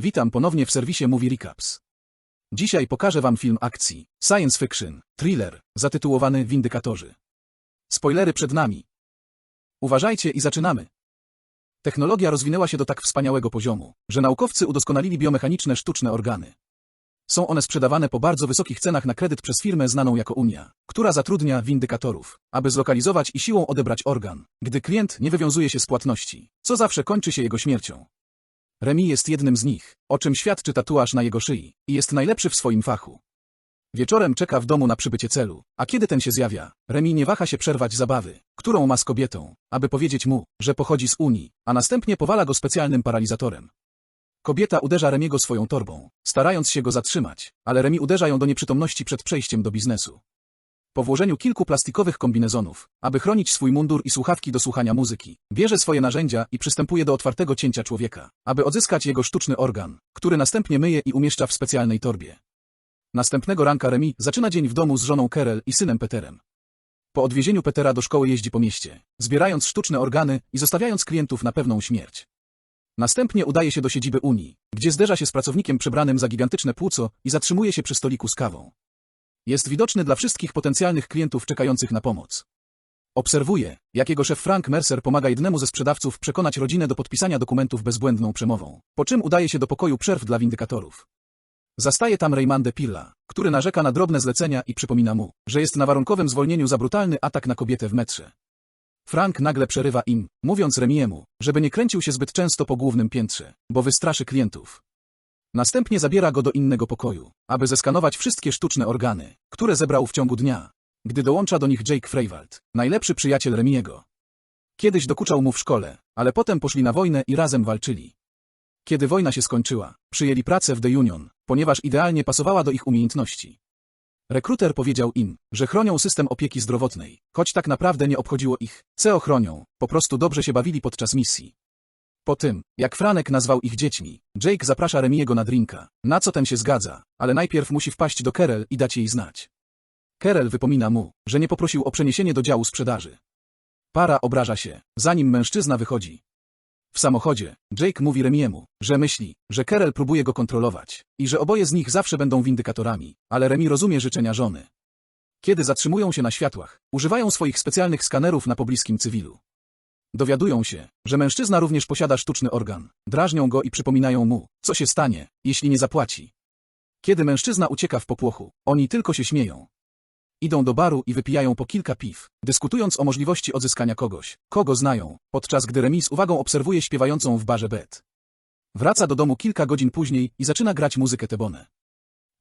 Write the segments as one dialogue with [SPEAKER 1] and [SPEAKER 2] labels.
[SPEAKER 1] Witam ponownie w serwisie Movie Recaps. Dzisiaj pokażę wam film akcji, science fiction, thriller, zatytułowany Windykatorzy. Spoilery przed nami. Uważajcie i zaczynamy. Technologia rozwinęła się do tak wspaniałego poziomu, że naukowcy udoskonalili biomechaniczne sztuczne organy. Są one sprzedawane po bardzo wysokich cenach na kredyt przez firmę znaną jako Unia, która zatrudnia windykatorów, aby zlokalizować i siłą odebrać organ, gdy klient nie wywiązuje się z płatności, co zawsze kończy się jego śmiercią. Remi jest jednym z nich, o czym świadczy tatuaż na jego szyi, i jest najlepszy w swoim fachu. Wieczorem czeka w domu na przybycie celu, a kiedy ten się zjawia, Remi nie waha się przerwać zabawy, którą ma z kobietą, aby powiedzieć mu, że pochodzi z Unii, a następnie powala go specjalnym paralizatorem. Kobieta uderza Remiego swoją torbą, starając się go zatrzymać, ale Remi uderza ją do nieprzytomności przed przejściem do biznesu. Po włożeniu kilku plastikowych kombinezonów, aby chronić swój mundur i słuchawki do słuchania muzyki, bierze swoje narzędzia i przystępuje do otwartego cięcia człowieka, aby odzyskać jego sztuczny organ, który następnie myje i umieszcza w specjalnej torbie. Następnego ranka Remi zaczyna dzień w domu z żoną Kerel i synem Peterem. Po odwiezieniu Petera do szkoły jeździ po mieście, zbierając sztuczne organy i zostawiając klientów na pewną śmierć. Następnie udaje się do siedziby Unii, gdzie zderza się z pracownikiem przebranym za gigantyczne płuco i zatrzymuje się przy stoliku z kawą. Jest widoczny dla wszystkich potencjalnych klientów czekających na pomoc. Obserwuje, jak jego szef Frank Mercer pomaga jednemu ze sprzedawców przekonać rodzinę do podpisania dokumentów bezbłędną przemową, po czym udaje się do pokoju przerw dla windykatorów. Zastaje tam Raymonde Pilla, który narzeka na drobne zlecenia i przypomina mu, że jest na warunkowym zwolnieniu za brutalny atak na kobietę w metrze. Frank nagle przerywa im, mówiąc Remiemu, żeby nie kręcił się zbyt często po głównym piętrze, bo wystraszy klientów. Następnie zabiera go do innego pokoju, aby zeskanować wszystkie sztuczne organy, które zebrał w ciągu dnia, gdy dołącza do nich Jake Freywald, najlepszy przyjaciel Remiego. Kiedyś dokuczał mu w szkole, ale potem poszli na wojnę i razem walczyli. Kiedy wojna się skończyła, przyjęli pracę w The Union, ponieważ idealnie pasowała do ich umiejętności. Rekruter powiedział im, że chronią system opieki zdrowotnej, choć tak naprawdę nie obchodziło ich, co ochronią, po prostu dobrze się bawili podczas misji. Po tym, jak Franek nazwał ich dziećmi, Jake zaprasza Remiego na drinka, na co ten się zgadza, ale najpierw musi wpaść do Kerel i dać jej znać. Kerel wypomina mu, że nie poprosił o przeniesienie do działu sprzedaży. Para obraża się, zanim mężczyzna wychodzi. W samochodzie, Jake mówi Remiemu, że myśli, że Kerel próbuje go kontrolować i że oboje z nich zawsze będą windykatorami, ale Remi rozumie życzenia żony. Kiedy zatrzymują się na światłach, używają swoich specjalnych skanerów na pobliskim cywilu. Dowiadują się, że mężczyzna również posiada sztuczny organ. Drażnią go i przypominają mu, co się stanie, jeśli nie zapłaci. Kiedy mężczyzna ucieka w popłochu, oni tylko się śmieją. Idą do baru i wypijają po kilka piw, dyskutując o możliwości odzyskania kogoś, kogo znają, podczas gdy Remi z uwagą obserwuje śpiewającą w barze Bet. Wraca do domu kilka godzin później i zaczyna grać muzykę Tebone.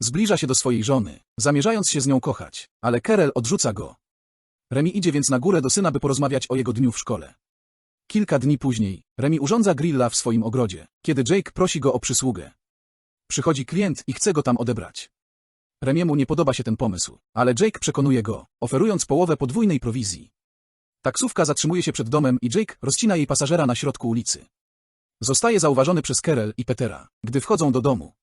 [SPEAKER 1] Zbliża się do swojej żony, zamierzając się z nią kochać, ale Kerel odrzuca go. Remi idzie więc na górę do syna, by porozmawiać o jego dniu w szkole. Kilka dni później, Remi urządza grilla w swoim ogrodzie, kiedy Jake prosi go o przysługę. Przychodzi klient i chce go tam odebrać. Remiemu nie podoba się ten pomysł, ale Jake przekonuje go, oferując połowę podwójnej prowizji. Taksówka zatrzymuje się przed domem i Jake rozcina jej pasażera na środku ulicy. Zostaje zauważony przez Kerel i Petera, gdy wchodzą do domu.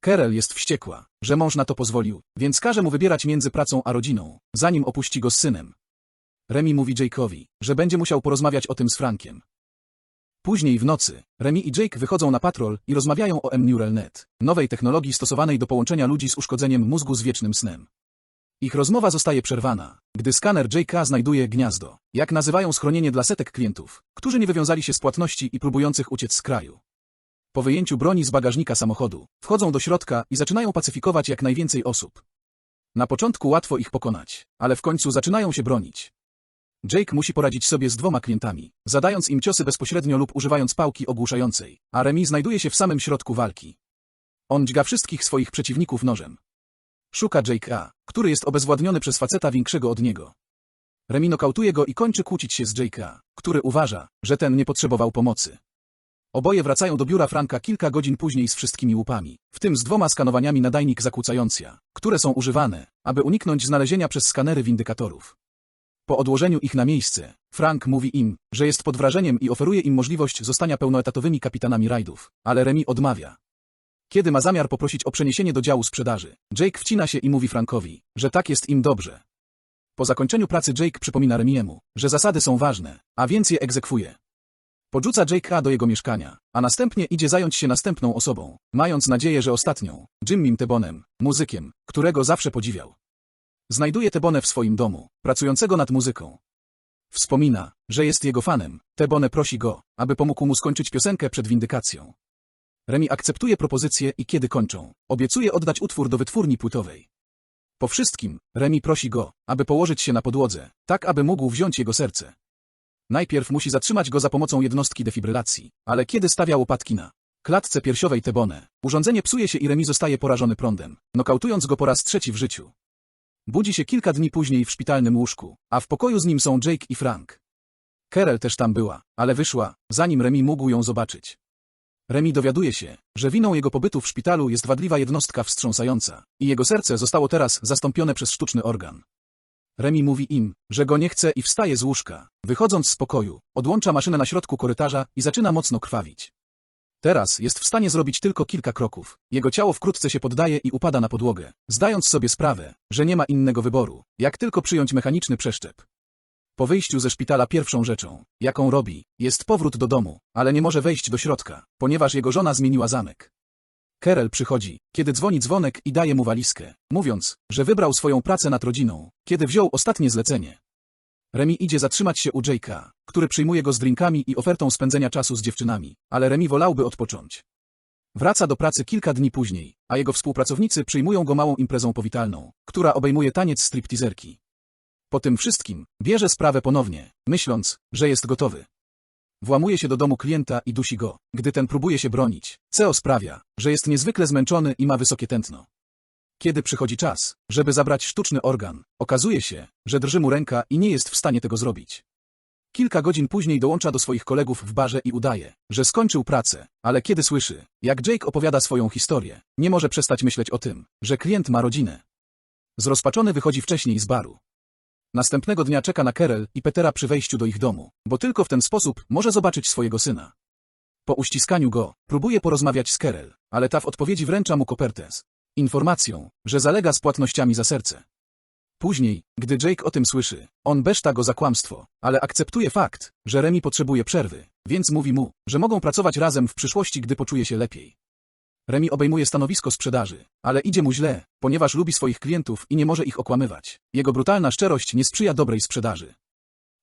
[SPEAKER 1] Kerel jest wściekła, że mąż na to pozwolił, więc każe mu wybierać między pracą a rodziną, zanim opuści go z synem. Remi mówi Jake'owi, że będzie musiał porozmawiać o tym z Frankiem. Później w nocy, Remi i Jake wychodzą na patrol i rozmawiają o M-Neural Net, nowej technologii stosowanej do połączenia ludzi z uszkodzeniem mózgu z wiecznym snem. Ich rozmowa zostaje przerwana, gdy skaner Jake'a znajduje gniazdo, jak nazywają schronienie dla setek klientów, którzy nie wywiązali się z płatności i próbujących uciec z kraju. Po wyjęciu broni z bagażnika samochodu, wchodzą do środka i zaczynają pacyfikować jak najwięcej osób. Na początku łatwo ich pokonać, ale w końcu zaczynają się bronić. Jake musi poradzić sobie z dwoma klientami, zadając im ciosy bezpośrednio lub używając pałki ogłuszającej, a Remi znajduje się w samym środku walki. On dźga wszystkich swoich przeciwników nożem. Szuka Jake'a, który jest obezwładniony przez faceta większego od niego. Remi nokautuje go i kończy kłócić się z Jake'a, który uważa, że ten nie potrzebował pomocy. Oboje wracają do biura Franka kilka godzin później z wszystkimi łupami, w tym z dwoma skanowaniami nadajnik zakłócającja, które są używane, aby uniknąć znalezienia przez skanery windykatorów. Po odłożeniu ich na miejsce, Frank mówi im, że jest pod wrażeniem i oferuje im możliwość zostania pełnoetatowymi kapitanami rajdów, ale Remi odmawia. Kiedy ma zamiar poprosić o przeniesienie do działu sprzedaży, Jake wcina się i mówi Frankowi, że tak jest im dobrze. Po zakończeniu pracy Jake przypomina Remiemu, że zasady są ważne, a więc je egzekwuje. Podrzuca Jake'a do jego mieszkania, a następnie idzie zająć się następną osobą, mając nadzieję, że ostatnią, Jimmym Tebonem, muzykiem, którego zawsze podziwiał. Znajduje Tebone w swoim domu, pracującego nad muzyką. Wspomina, że jest jego fanem. Tebone prosi go, aby pomógł mu skończyć piosenkę przed windykacją. Remi akceptuje propozycję i kiedy kończą, obiecuje oddać utwór do wytwórni płytowej. Po wszystkim, Remi prosi go, aby położyć się na podłodze, tak aby mógł wziąć jego serce. Najpierw musi zatrzymać go za pomocą jednostki defibrylacji, ale kiedy stawia łopatki na klatce piersiowej Tebone, urządzenie psuje się i Remi zostaje porażony prądem, nokautując go po raz trzeci w życiu. Budzi się kilka dni później w szpitalnym łóżku, a w pokoju z nim są Jake i Frank. Kerel też tam była, ale wyszła, zanim Remi mógł ją zobaczyć. Remi dowiaduje się, że winą jego pobytu w szpitalu jest wadliwa jednostka wstrząsająca i jego serce zostało teraz zastąpione przez sztuczny organ. Remi mówi im, że go nie chce i wstaje z łóżka. Wychodząc z pokoju, odłącza maszynę na środku korytarza i zaczyna mocno krwawić. Teraz jest w stanie zrobić tylko kilka kroków. Jego ciało wkrótce się poddaje i upada na podłogę, zdając sobie sprawę, że nie ma innego wyboru, jak tylko przyjąć mechaniczny przeszczep. Po wyjściu ze szpitala pierwszą rzeczą, jaką robi, jest powrót do domu, ale nie może wejść do środka, ponieważ jego żona zmieniła zamek. Kerel przychodzi, kiedy dzwoni dzwonek i daje mu walizkę, mówiąc, że wybrał swoją pracę nad rodziną, kiedy wziął ostatnie zlecenie. Remi idzie zatrzymać się u Jake'a, który przyjmuje go z drinkami i ofertą spędzenia czasu z dziewczynami, ale Remi wolałby odpocząć. Wraca do pracy kilka dni później, a jego współpracownicy przyjmują go małą imprezą powitalną, która obejmuje taniec stripteaserki. Po tym wszystkim bierze sprawę ponownie, myśląc, że jest gotowy. Włamuje się do domu klienta i dusi go, gdy ten próbuje się bronić. CEO sprawia, że jest niezwykle zmęczony i ma wysokie tętno. Kiedy przychodzi czas, żeby zabrać sztuczny organ, okazuje się, że drży mu ręka i nie jest w stanie tego zrobić. Kilka godzin później dołącza do swoich kolegów w barze i udaje, że skończył pracę, ale kiedy słyszy, jak Jake opowiada swoją historię, nie może przestać myśleć o tym, że klient ma rodzinę. Zrozpaczony wychodzi wcześniej z baru. Następnego dnia czeka na Kerel i Petera przy wejściu do ich domu, bo tylko w ten sposób może zobaczyć swojego syna. Po uściskaniu go, próbuje porozmawiać z Kerel, ale ta w odpowiedzi wręcza mu kopertę informacją, że zalega z płatnościami za serce. Później, gdy Jake o tym słyszy, on beszta go za kłamstwo, ale akceptuje fakt, że Remi potrzebuje przerwy, więc mówi mu, że mogą pracować razem w przyszłości, gdy poczuje się lepiej. Remi obejmuje stanowisko sprzedaży, ale idzie mu źle, ponieważ lubi swoich klientów i nie może ich okłamywać. Jego brutalna szczerość nie sprzyja dobrej sprzedaży.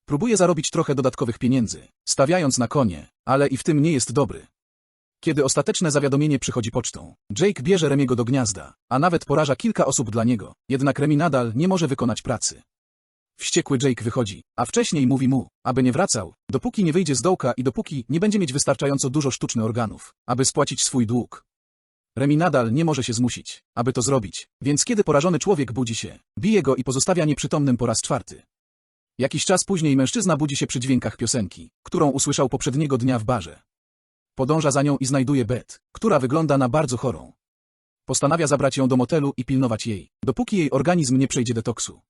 [SPEAKER 1] Próbuje zarobić trochę dodatkowych pieniędzy, stawiając na konie, ale i w tym nie jest dobry. Kiedy ostateczne zawiadomienie przychodzi pocztą, Jake bierze Remiego do gniazda, a nawet poraża kilka osób dla niego, jednak Remi nadal nie może wykonać pracy. Wściekły Jake wychodzi, a wcześniej mówi mu, aby nie wracał, dopóki nie wyjdzie z dołka i dopóki nie będzie mieć wystarczająco dużo sztucznych organów, aby spłacić swój dług. Remi nadal nie może się zmusić, aby to zrobić, więc kiedy porażony człowiek budzi się, bije go i pozostawia nieprzytomnym po raz czwarty. Jakiś czas później mężczyzna budzi się przy dźwiękach piosenki, którą usłyszał poprzedniego dnia w barze. Podąża za nią i znajduje Bet, która wygląda na bardzo chorą. Postanawia zabrać ją do motelu i pilnować jej, dopóki jej organizm nie przejdzie detoksu.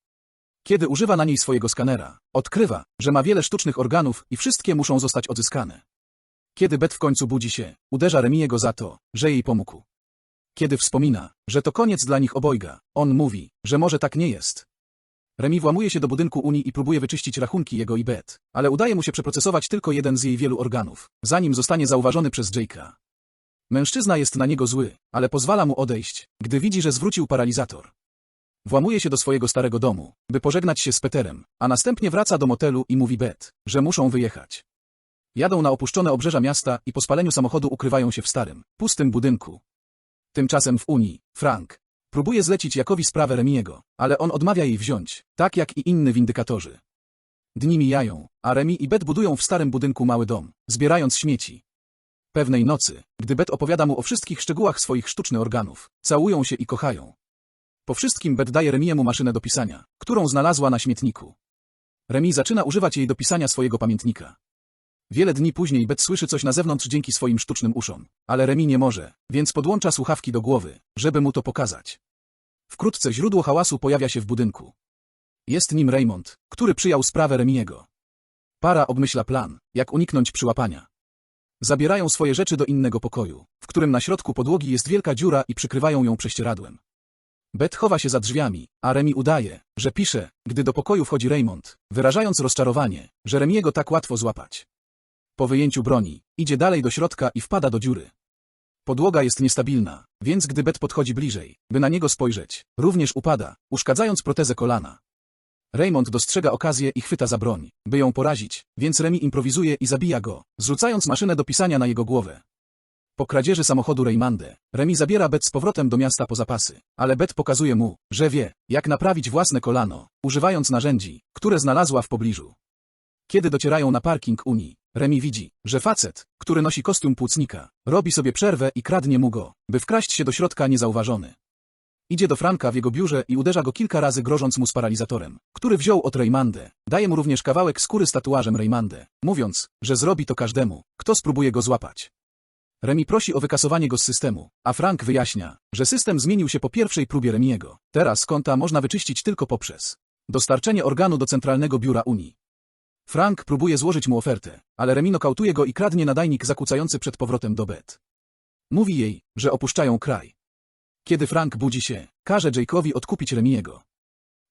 [SPEAKER 1] Kiedy używa na niej swojego skanera, odkrywa, że ma wiele sztucznych organów i wszystkie muszą zostać odzyskane. Kiedy Bet w końcu budzi się, uderza Remiego za to, że jej pomógł. Kiedy wspomina, że to koniec dla nich obojga, on mówi, że może tak nie jest. Remi włamuje się do budynku Unii i próbuje wyczyścić rachunki jego i Bet, ale udaje mu się przeprocesować tylko jeden z jej wielu organów, zanim zostanie zauważony przez Jake'a. Mężczyzna jest na niego zły, ale pozwala mu odejść, gdy widzi, że zwrócił paralizator. Włamuje się do swojego starego domu, by pożegnać się z Peterem, a następnie wraca do motelu i mówi Bet, że muszą wyjechać. Jadą na opuszczone obrzeża miasta i po spaleniu samochodu ukrywają się w starym, pustym budynku. Tymczasem w Unii, Frank próbuje zlecić Jakowi sprawę Remiego, ale on odmawia jej wziąć, tak jak i inni windykatorzy. Dni mijają, a Remi i Bet budują w starym budynku mały dom, zbierając śmieci. Pewnej nocy, gdy Bet opowiada mu o wszystkich szczegółach swoich sztucznych organów, całują się i kochają. Po wszystkim Bet daje Remiemu maszynę do pisania, którą znalazła na śmietniku. Remi zaczyna używać jej do pisania swojego pamiętnika. Wiele dni później Bet słyszy coś na zewnątrz dzięki swoim sztucznym uszom, ale Remi nie może, więc podłącza słuchawki do głowy, żeby mu to pokazać. Wkrótce źródło hałasu pojawia się w budynku. Jest nim Raymond, który przyjął sprawę Remiego. Para obmyśla plan, jak uniknąć przyłapania. Zabierają swoje rzeczy do innego pokoju, w którym na środku podłogi jest wielka dziura i przykrywają ją prześcieradłem. Bet chowa się za drzwiami, a Remi udaje, że pisze, gdy do pokoju wchodzi Raymond, wyrażając rozczarowanie, że Remiego tak łatwo złapać. Po wyjęciu broni, idzie dalej do środka i wpada do dziury. Podłoga jest niestabilna, więc gdy Bet podchodzi bliżej, by na niego spojrzeć, również upada, uszkadzając protezę kolana. Raymond dostrzega okazję i chwyta za broń, by ją porazić, więc Remi improwizuje i zabija go, zrzucając maszynę do pisania na jego głowę. Po kradzieży samochodu Raymonde, Remi zabiera Bet z powrotem do miasta po zapasy, ale Bet pokazuje mu, że wie, jak naprawić własne kolano, używając narzędzi, które znalazła w pobliżu. Kiedy docierają na parking Unii, Remi widzi, że facet, który nosi kostium płucnika, robi sobie przerwę i kradnie mu go, by wkraść się do środka niezauważony. Idzie do Franka w jego biurze i uderza go kilka razy grożąc mu z paralizatorem, który wziął od Raymonde. Daje mu również kawałek skóry z tatuażem Raymonde, mówiąc, że zrobi to każdemu, kto spróbuje go złapać. Remi prosi o wykasowanie go z systemu, a Frank wyjaśnia, że system zmienił się po pierwszej próbie Remiego. Teraz konta można wyczyścić tylko poprzez dostarczenie organu do Centralnego Biura Unii. Frank próbuje złożyć mu ofertę, ale Remi nokautuje go i kradnie nadajnik zakłócający przed powrotem do Bet. Mówi jej, że opuszczają kraj. Kiedy Frank budzi się, każe Jake'owi odkupić Remiego.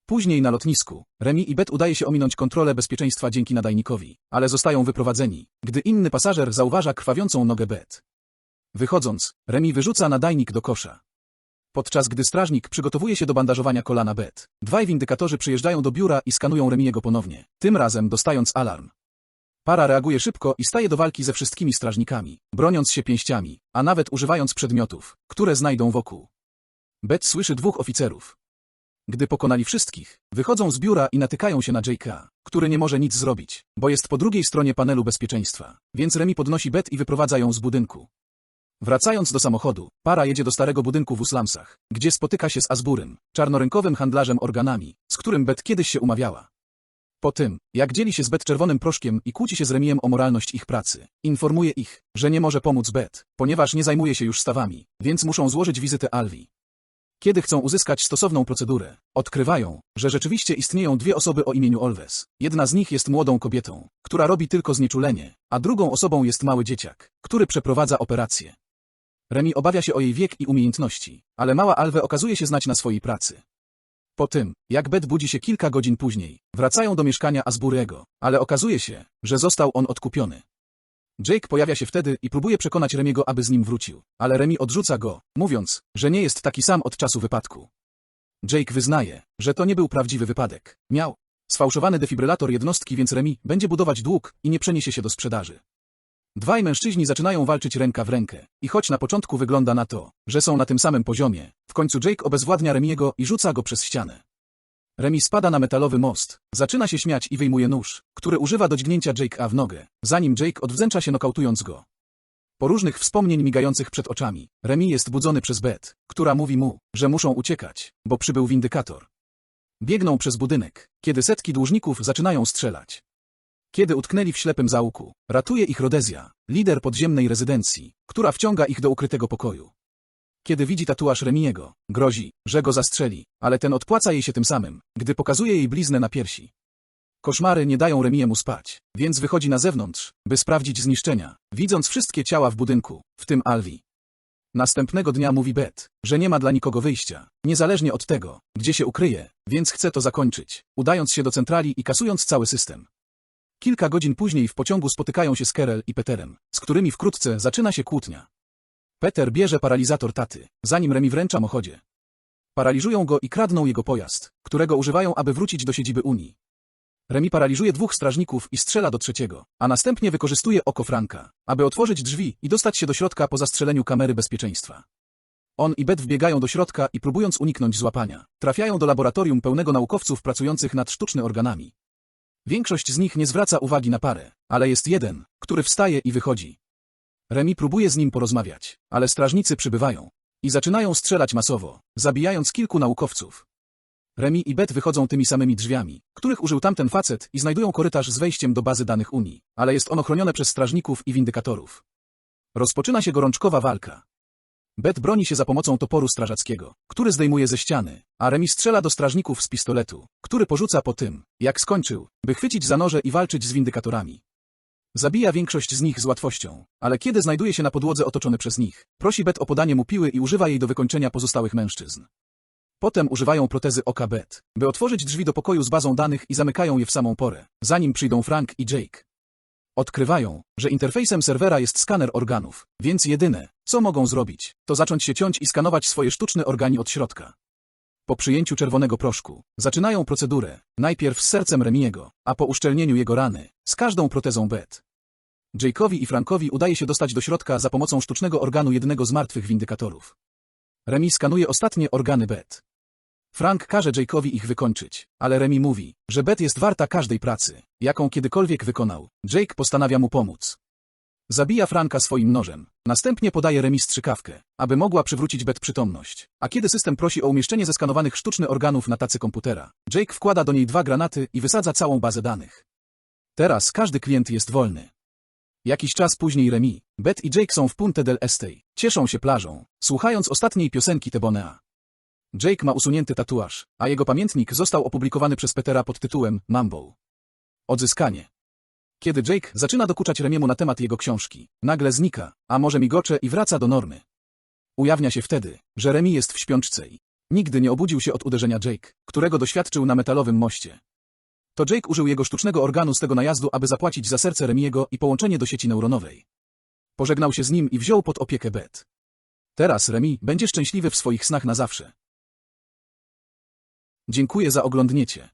[SPEAKER 1] Później na lotnisku, Remi i Bet udaje się ominąć kontrolę bezpieczeństwa dzięki nadajnikowi, ale zostają wyprowadzeni, gdy inny pasażer zauważa krwawiącą nogę Bet. Wychodząc, Remi wyrzuca nadajnik do kosza. Podczas gdy strażnik przygotowuje się do bandażowania kolana Bet, dwaj windykatorzy przyjeżdżają do biura i skanują Remiego ponownie, tym razem dostając alarm. Para reaguje szybko i staje do walki ze wszystkimi strażnikami, broniąc się pięściami, a nawet używając przedmiotów, które znajdą wokół. Bet słyszy dwóch oficerów. Gdy pokonali wszystkich, wychodzą z biura i natykają się na Jake'a, który nie może nic zrobić, bo jest po drugiej stronie panelu bezpieczeństwa, więc Remi podnosi Bet i wyprowadza ją z budynku. Wracając do samochodu, para jedzie do starego budynku w Uslamsach, gdzie spotyka się z Asburym, czarnorynkowym handlarzem organami, z którym Bet kiedyś się umawiała. Po tym, jak dzieli się z Bet czerwonym proszkiem i kłóci się z Remiem o moralność ich pracy, informuje ich, że nie może pomóc Bet, ponieważ nie zajmuje się już stawami, więc muszą złożyć wizytę Alvi. Kiedy chcą uzyskać stosowną procedurę, odkrywają, że rzeczywiście istnieją dwie osoby o imieniu Olves. Jedna z nich jest młodą kobietą, która robi tylko znieczulenie, a drugą osobą jest mały dzieciak, który przeprowadza operację. Remi obawia się o jej wiek i umiejętności, ale mała Alwe okazuje się znać na swojej pracy. Po tym, jak Bet budzi się kilka godzin później, wracają do mieszkania Asburego, ale okazuje się, że został on odkupiony. Jake pojawia się wtedy i próbuje przekonać Remiego, aby z nim wrócił, ale Remi odrzuca go, mówiąc, że nie jest taki sam od czasu wypadku. Jake wyznaje, że to nie był prawdziwy wypadek. Miał sfałszowany defibrylator jednostki, więc Remi będzie budować dług i nie przeniesie się do sprzedaży. Dwaj mężczyźni zaczynają walczyć ręka w rękę i choć na początku wygląda na to, że są na tym samym poziomie, w końcu Jake obezwładnia Remiego i rzuca go przez ścianę. Remi spada na metalowy most, zaczyna się śmiać i wyjmuje nóż, który używa do dźgnięcia Jake'a w nogę, zanim Jake odwzęcza się nokautując go. Po różnych wspomnień migających przed oczami, Remi jest budzony przez Bet, która mówi mu, że muszą uciekać, bo przybył windykator. Biegną przez budynek, kiedy setki dłużników zaczynają strzelać. Kiedy utknęli w ślepym zaułku, ratuje ich Rodezja, lider podziemnej rezydencji, która wciąga ich do ukrytego pokoju. Kiedy widzi tatuaż Remiego, grozi, że go zastrzeli, ale ten odpłaca jej się tym samym, gdy pokazuje jej bliznę na piersi. Koszmary nie dają Remiemu spać, więc wychodzi na zewnątrz, by sprawdzić zniszczenia, widząc wszystkie ciała w budynku, w tym Alvi. Następnego dnia mówi Bet, że nie ma dla nikogo wyjścia, niezależnie od tego, gdzie się ukryje, więc chce to zakończyć, udając się do centrali i kasując cały system. Kilka godzin później w pociągu spotykają się z Kerel i Peterem, z którymi wkrótce zaczyna się kłótnia. Peter bierze paralizator taty, zanim Remi wręcza Mochodzie. Paraliżują go i kradną jego pojazd, którego używają, aby wrócić do siedziby Unii. Remi paraliżuje dwóch strażników i strzela do trzeciego, a następnie wykorzystuje oko Franka, aby otworzyć drzwi i dostać się do środka po zastrzeleniu kamery bezpieczeństwa. On i Bet wbiegają do środka i próbując uniknąć złapania, trafiają do laboratorium pełnego naukowców pracujących nad sztucznymi organami. Większość z nich nie zwraca uwagi na parę, ale jest jeden, który wstaje i wychodzi. Remi próbuje z nim porozmawiać, ale strażnicy przybywają i zaczynają strzelać masowo, zabijając kilku naukowców. Remi i Bet wychodzą tymi samymi drzwiami, których użył tamten facet i znajdują korytarz z wejściem do bazy danych Unii, ale jest on ochronione przez strażników i windykatorów. Rozpoczyna się gorączkowa walka. Bet broni się za pomocą toporu strażackiego, który zdejmuje ze ściany, a Remi strzela do strażników z pistoletu, który porzuca po tym, jak skończył, by chwycić za noże i walczyć z windykatorami. Zabija większość z nich z łatwością, ale kiedy znajduje się na podłodze otoczony przez nich, prosi Bet o podanie mu piły i używa jej do wykończenia pozostałych mężczyzn. Potem używają protezy oka Bet, by otworzyć drzwi do pokoju z bazą danych i zamykają je w samą porę, zanim przyjdą Frank i Jake. Odkrywają, że interfejsem serwera jest skaner organów, więc jedyne, co mogą zrobić, to zacząć się ciąć i skanować swoje sztuczne organi od środka. Po przyjęciu czerwonego proszku, zaczynają procedurę, najpierw z sercem Remiego, a po uszczelnieniu jego rany, z każdą protezą BET. Jake'owi i Frankowi udaje się dostać do środka za pomocą sztucznego organu jednego z martwych windykatorów. Remi skanuje ostatnie organy Bet. Frank każe Jake'owi ich wykończyć, ale Remi mówi, że Bet jest warta każdej pracy, jaką kiedykolwiek wykonał. Jake postanawia mu pomóc. Zabija Franka swoim nożem, następnie podaje Remi strzykawkę, aby mogła przywrócić Bet przytomność. A kiedy system prosi o umieszczenie zeskanowanych sztucznych organów na tacy komputera, Jake wkłada do niej dwa granaty i wysadza całą bazę danych. Teraz każdy klient jest wolny. Jakiś czas później Remi, Bet i Jake są w Punte del Este. Cieszą się plażą, słuchając ostatniej piosenki Tebonea. Jake ma usunięty tatuaż, a jego pamiętnik został opublikowany przez Petera pod tytułem Mambo. Odzyskanie. Kiedy Jake zaczyna dokuczać Remiemu na temat jego książki, nagle znika, a może migocze i wraca do normy. Ujawnia się wtedy, że Remi jest w śpiączce i nigdy nie obudził się od uderzenia Jake, którego doświadczył na metalowym moście. To Jake użył jego sztucznego organu z tego najazdu, aby zapłacić za serce Remiego i połączenie do sieci neuronowej. Pożegnał się z nim i wziął pod opiekę Bet. Teraz Remi będzie szczęśliwy w swoich snach na zawsze. Dziękuję za oglądnięcie.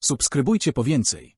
[SPEAKER 1] Subskrybujcie po więcej.